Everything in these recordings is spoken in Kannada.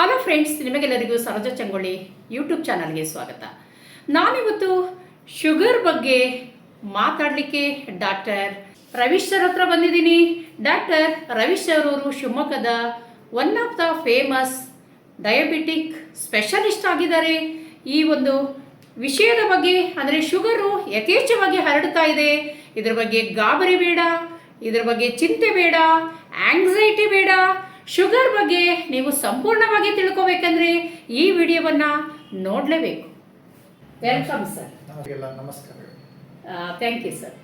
ಹಲೋ ಫ್ರೆಂಡ್ಸ್ ನಿಮಗೆಲ್ಲರಿಗೂ ಸರೋಜ ಚಂಗೊಳ್ಳಿ ಯೂಟ್ಯೂಬ್ ಚಾನಲ್ಗೆ ಸ್ವಾಗತ. ನಾನಿವತ್ತು ಶುಗರ್ ಬಗ್ಗೆ ಮಾತಾಡಲಿಕ್ಕೆ ಡಾಕ್ಟರ್ ರವೀಶ್ ಸರ್ ಹತ್ರ ಬಂದಿದ್ದೀನಿ. ಡಾಕ್ಟರ್ ರವೀಶ್ ಸರ್ ಅವರು ಶಿವಮೊಗ್ಗದ one of the famous diabetic specialist ಆಗಿದ್ದಾರೆ. ಈ ಒಂದು ವಿಷಯದ ಬಗ್ಗೆ, ಅಂದರೆ ಶುಗರು ಯಥೇಚ್ಛವಾಗಿ ಹರಡ್ತಾ ಇದೆ. ಇದರ ಬಗ್ಗೆ ಗಾಬರಿ ಬೇಡ, ಇದರ ಬಗ್ಗೆ ಚಿಂತೆ ಬೇಡ ಆಂಗ್ಸೈಟಿ ಬೇಡ ಶುಗರ್ ಬಗ್ಗೆ ನೀವು ಸಂಪೂರ್ಣವಾಗಿ ತಿಳ್ಕೋಬೇಕಂದ್ರೆ ಈ ವಿಡಿಯೋವನ್ನು ನೋಡಲೇಬೇಕು. ವೆಲ್ಕಮ್ ಸರ್ ನಮಸ್ಕಾರ ಥ್ಯಾಂಕ್ ಯು ಸರ್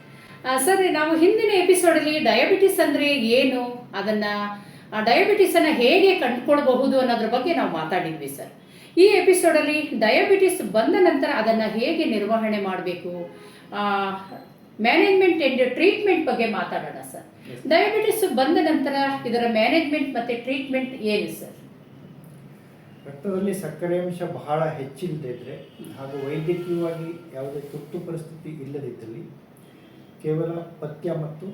ಸರ್ ನಾವು ಹಿಂದಿನ ಎಪಿಸೋಡಲ್ಲಿ ಡಯಾಬಿಟಿಸ್ ಅಂದರೆ ಏನು ಅದನ್ನು ಡಯಾಬಿಟಿಸನ್ನು ಹೇಗೆ ಕಂಡುಕೊಳ್ಬಹುದು ಅನ್ನೋದ್ರ ಬಗ್ಗೆ ನಾವು ಮಾತಾಡಿದ್ವಿ ಸರ್ ಈ ಎಪಿಸೋಡಲ್ಲಿ ಡಯಾಬಿಟಿಸ್ ಬಂದ ನಂತರ ಅದನ್ನು ಹೇಗೆ ನಿರ್ವಹಣೆ ಮಾಡಬೇಕು ಮ್ಯಾನೇಜ್ಮೆಂಟ್ ಅಂಡ್ ಟ್ರೀಟ್ಮೆಂಟ್ ಬಗ್ಗೆ ಮಾತಾಡೋಣ ಸರ್ ಡಯಾಬಿಟಿಸ್ ಬಂದ ನಂತರ ಇದರ ಮ್ಯಾನೇಜ್ಮೆಂಟ್ ಮತ್ತು ಟ್ರೀಟ್ಮೆಂಟ್ ಏನು ಸರ್ ರಕ್ತದಲ್ಲಿ ಸಕ್ಕರೆ ಅಂಶ ಬಹಳ ಹೆಚ್ಚಿಲ್ಲದಿದ್ದರೆ ಹಾಗೂ ವೈದ್ಯಕೀಯವಾಗಿ ಯಾವುದೇ ತುರ್ತು ಪರಿಸ್ಥಿತಿ ಇಲ್ಲದಿದ್ದಲ್ಲಿ ಕೇವಲ ಪಥ್ಯ ಮತ್ತು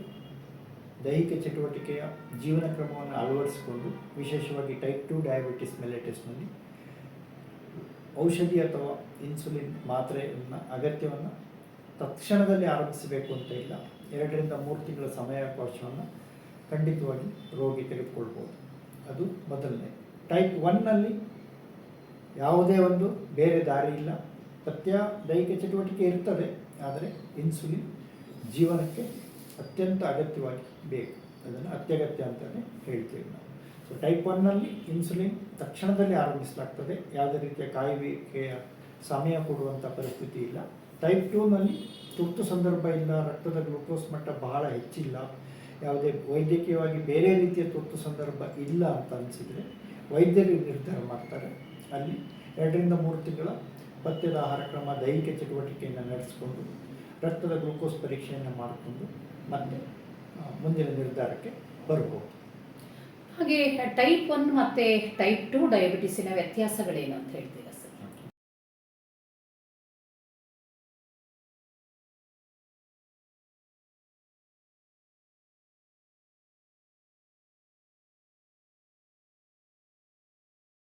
ದೈಹಿಕ ಚಟುವಟಿಕೆಯ ಜೀವನ ಕ್ರಮವನ್ನು ಅಳವಡಿಸಿಕೊಂಡು ವಿಶೇಷವಾಗಿ ಟೈಪ್ ಟು ಡಯಾಬಿಟಿಸ್ ಮೆಲೆಟಿಸ್ನಲ್ಲಿ ಔಷಧಿ ಅಥವಾ ಇನ್ಸುಲಿನ್ ಮಾತ್ರೆಯನ್ನು ಅಗತ್ಯವನ್ನು ತಕ್ಷಣದಲ್ಲಿ ಆರಂಭಿಸಬೇಕು ಅಂತ ಇಲ್ಲ. ಎರಡರಿಂದ ಮೂರು ತಿಂಗಳ ಸಮಯಾವಕಾಶವನ್ನು ಖಂಡಿತವಾಗಿ ರೋಗಿ ತೆಗೆದುಕೊಳ್ಬೋದು. ಅದು ಮೊದಲನೇ. ಟೈಪ್ ಒನ್ನಲ್ಲಿ ಯಾವುದೇ ಒಂದು ಬೇರೆ ದಾರಿ ಇಲ್ಲ. ಪಥ್ಯ ದೈಹಿಕ ಚಟುವಟಿಕೆ ಇರ್ತದೆ. ಆದರೆ ಇನ್ಸುಲಿನ್ ಜೀವನಕ್ಕೆ ಅತ್ಯಂತ ಅಗತ್ಯವಾಗಿ ಬೇಕು. ಅದನ್ನು ಅತ್ಯಗತ್ಯ ಅಂತಲೇ ಹೇಳ್ತೀವಿ ನಾವು. ಸೊ ಟೈಪ್ ಒನ್ನಲ್ಲಿ ಇನ್ಸುಲಿನ್ ತಕ್ಷಣದಲ್ಲಿ ಆರಂಭಿಸಲಾಗ್ತದೆ. ಯಾವುದೇ ರೀತಿಯ ಕಾಯುವಿಕೆಯ ಸಮಯ ಕೊಡುವಂಥ ಪರಿಸ್ಥಿತಿ ಇಲ್ಲ. ಟೈಪ್ ಟೂನಲ್ಲಿ ತುರ್ತು ಸಂದರ್ಭ ಇಲ್ಲ, ರಕ್ತದ ಗ್ಲುಕೋಸ್ ಮಟ್ಟ ಬಹಳ ಹೆಚ್ಚಿಲ್ಲ. ಯಾವುದೇ ವೈದ್ಯಕೀಯವಾಗಿ ಬೇರೆ ರೀತಿಯ ತುರ್ತು ಸಂದರ್ಭ ಇಲ್ಲ ಅಂತ ಅನಿಸಿದರೆ ವೈದ್ಯರು ನಿರ್ಧಾರ ಮಾಡ್ತಾರೆ. ಅಲ್ಲಿ ಎರಡರಿಂದ ಮೂರು ತಿಂಗಳ ಪಥ್ಯದ ಆಹಾರ ಕ್ರಮ, ದೈಹಿಕ ಚಟುವಟಿಕೆಯನ್ನು ನಡೆಸಿಕೊಂಡು ರಕ್ತದ ಗ್ಲುಕೋಸ್ ಪರೀಕ್ಷೆಯನ್ನು ಮಾಡಿಕೊಂಡು ಮತ್ತೆ ಮುಂದಿನ ನಿರ್ಧಾರಕ್ಕೆ ಬರ್ಬೋದು ಹಾಗೆ ಟೈಪ್ ಒನ್ ಮತ್ತು ಟೈಪ್ ಟು ಡಯಾಬಿಟಿಸಿನ ವ್ಯತ್ಯಾಸಗಳೇನು ಅಂತ ಹೇಳ್ತೀರಾ